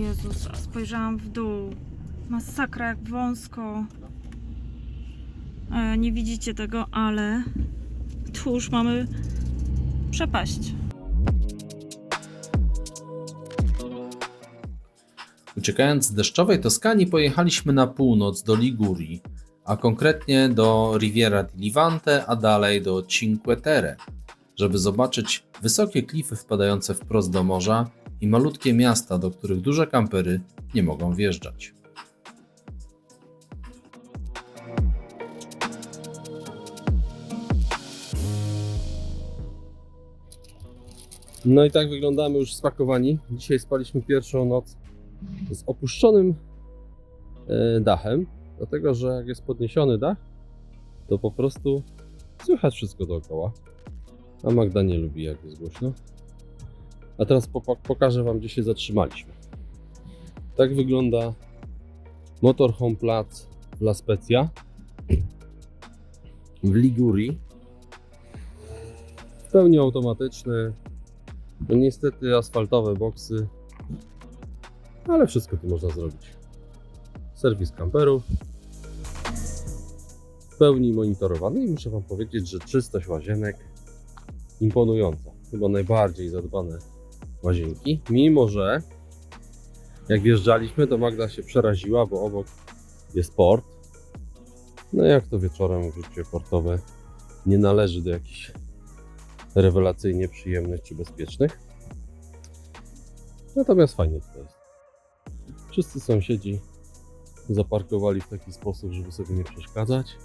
Jezus, spojrzałam w dół. Masakra, jak wąsko. E, nie widzicie tego, ale tu już mamy przepaść. Uciekając z deszczowej Toskanii pojechaliśmy na północ do Ligurii, a konkretnie do Riviera di Levante, a dalej do Cinque Terre, żeby zobaczyć wysokie klify wpadające wprost do morza i malutkie miasta, do których duże kampery nie mogą wjeżdżać. No i tak wyglądamy już spakowani. Dzisiaj spaliśmy pierwszą noc z opuszczonym e, dachem, dlatego że jak jest podniesiony dach, to po prostu słychać wszystko dookoła. A Magda nie lubi jak jest głośno. A teraz pokażę Wam, gdzie się zatrzymaliśmy. Tak wygląda Motorhome Plac La Spezia w Ligurii. W pełni automatyczny, no niestety asfaltowe boksy, ale wszystko tu można zrobić. Serwis kamperów. W pełni monitorowany i muszę Wam powiedzieć, że czystość łazienek imponująca. Chyba najbardziej zadbane łazienki. Mimo, że jak wjeżdżaliśmy, to Magda się przeraziła, bo obok jest port. No jak to wieczorem życie portowe nie należy do jakichś rewelacyjnie przyjemnych czy bezpiecznych. Natomiast fajnie to jest. Wszyscy sąsiedzi zaparkowali w taki sposób, żeby sobie nie przeszkadzać.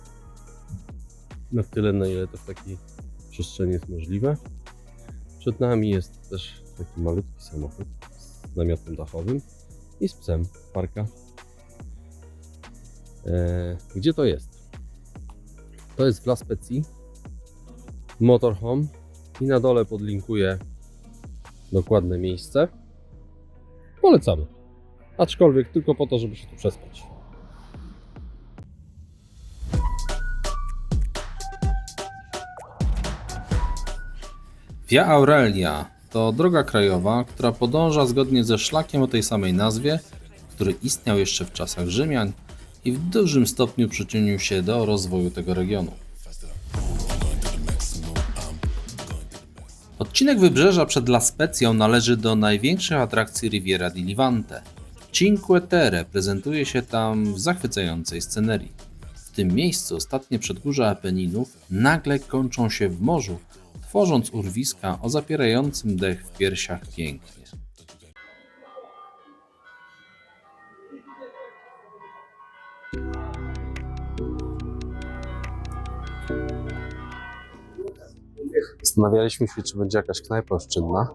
Na tyle, na ile to w takiej przestrzeni jest możliwe. Przed nami jest też taki malutki samochód z namiotem dachowym i z psem parka. Eee, gdzie to jest? To jest w La. Motorhome i na dole podlinkuję dokładne miejsce. Polecamy. Aczkolwiek tylko po to, żeby się tu przespać. Via Aurelia to droga krajowa, która podąża zgodnie ze szlakiem o tej samej nazwie, który istniał jeszcze w czasach Rzymian i w dużym stopniu przyczynił się do rozwoju tego regionu. Odcinek wybrzeża przed La Spezią należy do największych atrakcji Riviera di Levante. Cinque Terre prezentuje się tam w zachwycającej scenerii. W tym miejscu ostatnie przedgórza Apeninów nagle kończą się w morzu, tworząc urwiska o zapierającym dech w piersiach pięknie. Zastanawialiśmy się, czy będzie jakaś knajpa oszczędna,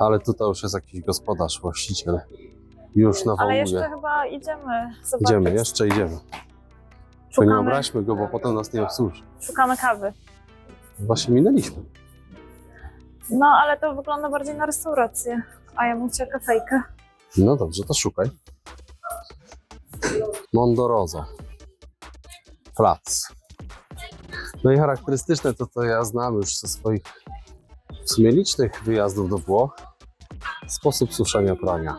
ale tutaj już jest jakiś gospodarz, właściciel. Już Ale nawołuje. jeszcze chyba idziemy zobaczyć. Idziemy, jeszcze idziemy. Tylko nie Szukamy, obraźmy go, bo potem nas nie obsłuży. szukamy kawy. Właśnie minęliśmy. No, ale to wygląda bardziej na restaurację. A ja bym chciała kafejkę. No dobrze, to szukaj. Mondorozo. Plac. No i charakterystyczne to, to ja znam już ze swoich w sumie licznych wyjazdów do Włoch. Sposób suszenia prania.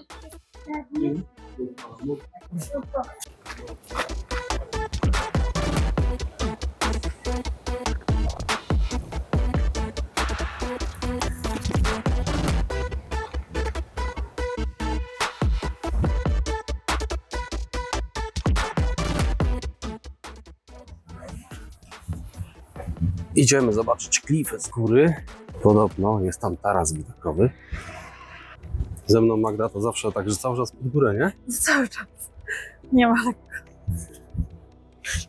Idziemy zobaczyć klify z góry. Podobno jest tam taras widokowy. Ze mną Magda to zawsze tak, że cały czas pod górę, nie? Cały czas. Nie ma lekko.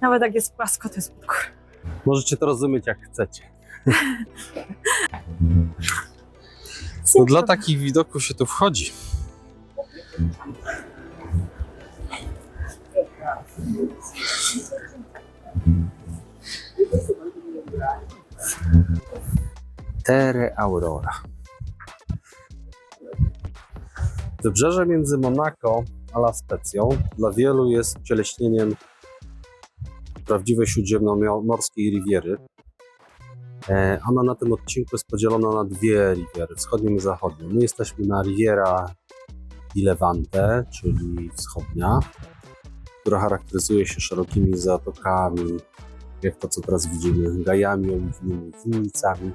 Nawet jak jest płasko, to jest pod górę. Możecie to rozumieć jak chcecie. No dla takich widoków się tu wchodzi. Terre Aurora. Wybrzeże między Monako a La Specją dla wielu jest cieleśnieniem prawdziwej śródziemnomorskiej riwiery. E, Ona na tym odcinku jest podzielona na dwie riviery, wschodnią i zachodnią. My jesteśmy na Riviera di Levante, czyli wschodnia, która charakteryzuje się szerokimi zatokami, jak to co teraz widzimy, gajami oliwnymi, winnicami.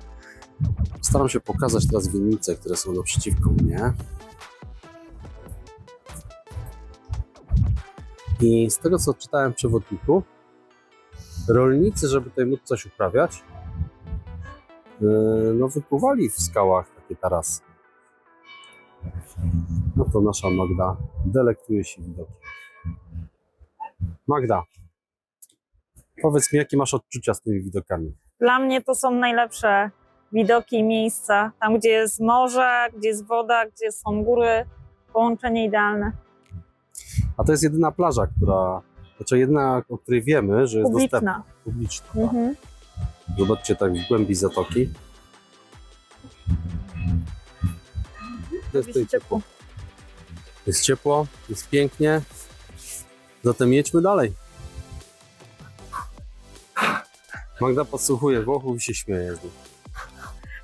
Staram się pokazać teraz winnice, które są naprzeciwko mnie. I z tego co czytałem w przewodniku, rolnicy, żeby tutaj móc coś uprawiać, yy, no wypływali w skałach takie tarasy. No to nasza Magda delektuje się widokiem. Magda, powiedz mi, jakie masz odczucia z tymi widokami? Dla mnie to są najlepsze widoki i miejsca. Tam, gdzie jest morze, gdzie jest woda, gdzie są góry. Połączenie idealne. A to jest jedyna plaża, która, znaczy jedyna, o której wiemy, że jest dostępna. Publiczna. Publiczna. tak. Mhm. Zobaczcie tak w głębi zatoki. To jest, tutaj ciepło. jest ciepło, jest pięknie. Zatem jedźmy dalej. Magda podsłuchuje Włochów i się śmieje z nich.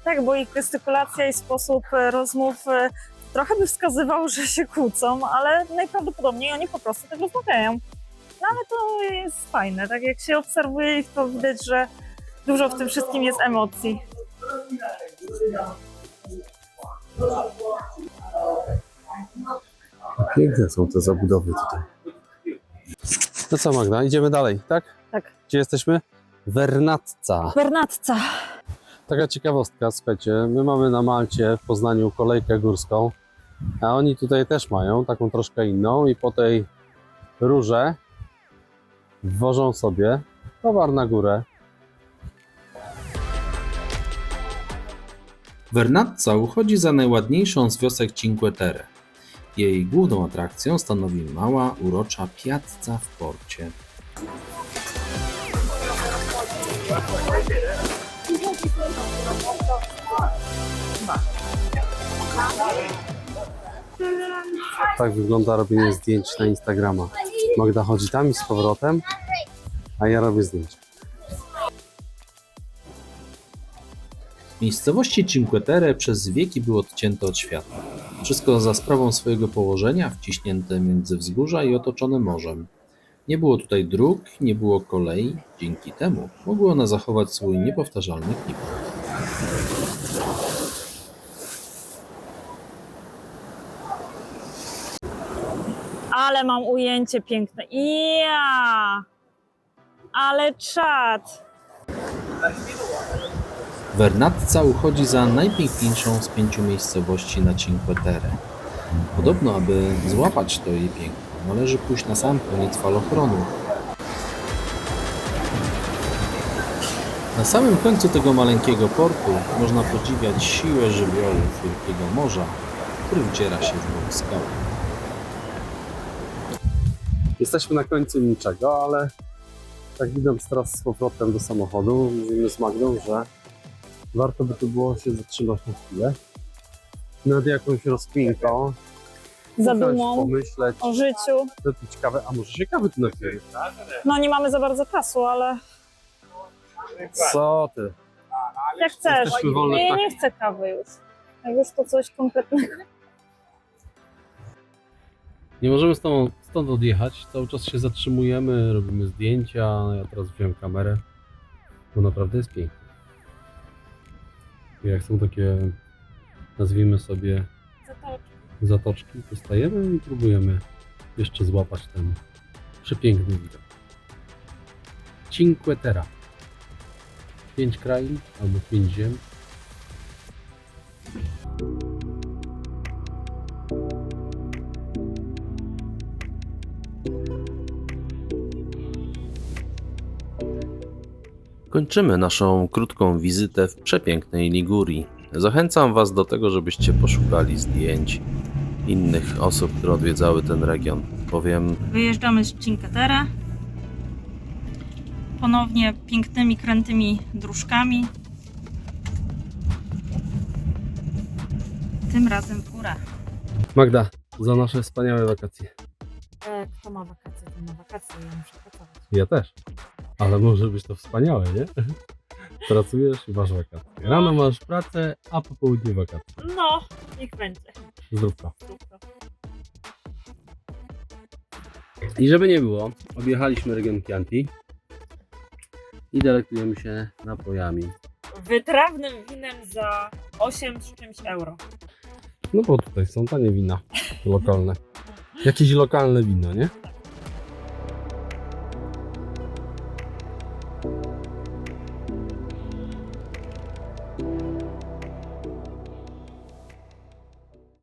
Tak, bo ich gestykulacja i sposób e, rozmów e, trochę by wskazywał, że się kłócą, ale najprawdopodobniej oni po prostu tak rozmawiają. No ale to jest fajne, tak jak się obserwuje ich, to widać, że dużo w tym wszystkim jest emocji. Piękne są te zabudowy tutaj. No co Magda, idziemy dalej, tak? Tak. Gdzie jesteśmy? Vernazza. Bernatca. Taka ciekawostka, słuchajcie, my mamy na Malcie w Poznaniu kolejkę górską, a oni tutaj też mają taką troszkę inną i po tej rurze wożą sobie towar na górę. Vernazza uchodzi za najładniejszą z wiosek Cinque Terre. Jej główną atrakcją stanowi mała, urocza piazza w porcie. Tak wygląda robienie zdjęć na Instagrama. Magda chodzi tam i z powrotem, a ja robię zdjęcia. Miejscowości Cinque Terre przez wieki były odcięte od świata. Wszystko za sprawą swojego położenia, wciśnięte między wzgórza i otoczone morzem. Nie było tutaj dróg, nie było kolei, dzięki temu mogły one zachować swój niepowtarzalny klimat. Ale mam ujęcie piękne. Ja! Ale czad! Vernazza uchodzi za najpiękniejszą z pięciu miejscowości na Cinque Terre. Podobno, aby złapać to jej piękno, należy pójść na sam koniec falochronu. Na samym końcu tego maleńkiego portu można podziwiać siłę żywiołów Wielkiego Morza, który wdziera się w skał. Jesteśmy na końcu niczego, ale tak idąc teraz z powrotem do samochodu, mówimy z Magdą, że warto by tu było się zatrzymać na chwilę nad jakąś rozkminką, Zadumą pomyśleć, o życiu. wypić kawę, a może się kawy tu napije? No nie mamy za bardzo czasu, ale Co ty? jak chcesz. Jesteśmy wolne Nie, ptaki. nie chcę kawy już. Jak już to coś kompletnego. Nie możemy stąd, stąd odjechać, cały czas się zatrzymujemy, robimy zdjęcia, ja teraz wziąłem kamerę, bo naprawdę jest pięknie. I Jak są takie, nazwijmy sobie, zatoczki, to stajemy i próbujemy jeszcze złapać ten przepiękny widok. Cinque Terra. Pięć krain albo pięć ziem. Kończymy naszą krótką wizytę w przepięknej Ligurii. Zachęcam Was do tego, żebyście poszukali zdjęć innych osób, które odwiedzały ten region, bowiem Wyjeżdżamy z Cinque Terre. Ponownie pięknymi, krętymi dróżkami. Tym razem w górę. Magda, za nasze wspaniałe wakacje. E, Kto ma wakacje, ten ma wakacje, ja muszę pracować. Ja też. Ale może być to wspaniałe, nie? Pracujesz i masz wakacje. Rano masz pracę, a po południu wakacje. No, niech będzie. Zrób to. I żeby nie było, objechaliśmy region Chianti i delektujemy się napojami. Wytrawnym winem za 8 z czymś euro. No bo tutaj są tanie wina lokalne. Jakieś lokalne wino, nie?